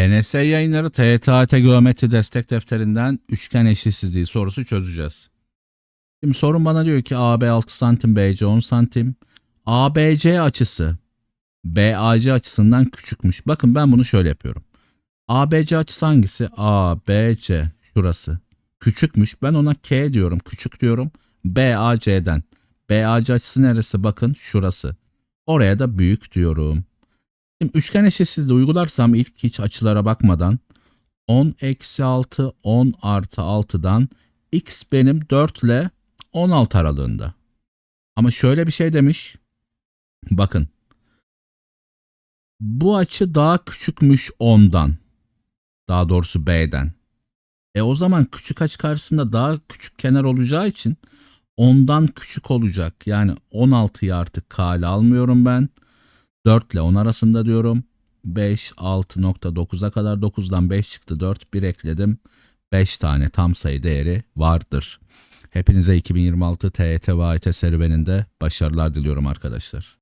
ENS yayınları TYT Geometri Destek Defterinden üçgen eşitsizliği sorusu çözeceğiz. Şimdi sorun bana diyor ki AB 6 santim, BC 10 santim. ABC açısı BAC açısından küçükmüş. Bakın ben bunu şöyle yapıyorum. ABC açısı hangisi? ABC şurası. Küçükmüş. Ben ona K diyorum. Küçük diyorum. BAC'den. BAC açısı neresi? Bakın şurası. Oraya da büyük diyorum. Şimdi üçgen eşitsizliği uygularsam ilk hiç açılara bakmadan 10 eksi 6 10 artı 6'dan x benim 4 ile 16 aralığında. Ama şöyle bir şey demiş. Bakın. Bu açı daha küçükmüş 10'dan. Daha doğrusu B'den. E o zaman küçük açı karşısında daha küçük kenar olacağı için 10'dan küçük olacak. Yani 16'yı artık kale almıyorum ben. 4 ile 10 arasında diyorum. 5, 6.9'a kadar 9'dan 5 çıktı 4. 1 ekledim. 5 tane tam sayı değeri vardır. Hepinize 2026 TYT ve AYT serüveninde başarılar diliyorum arkadaşlar.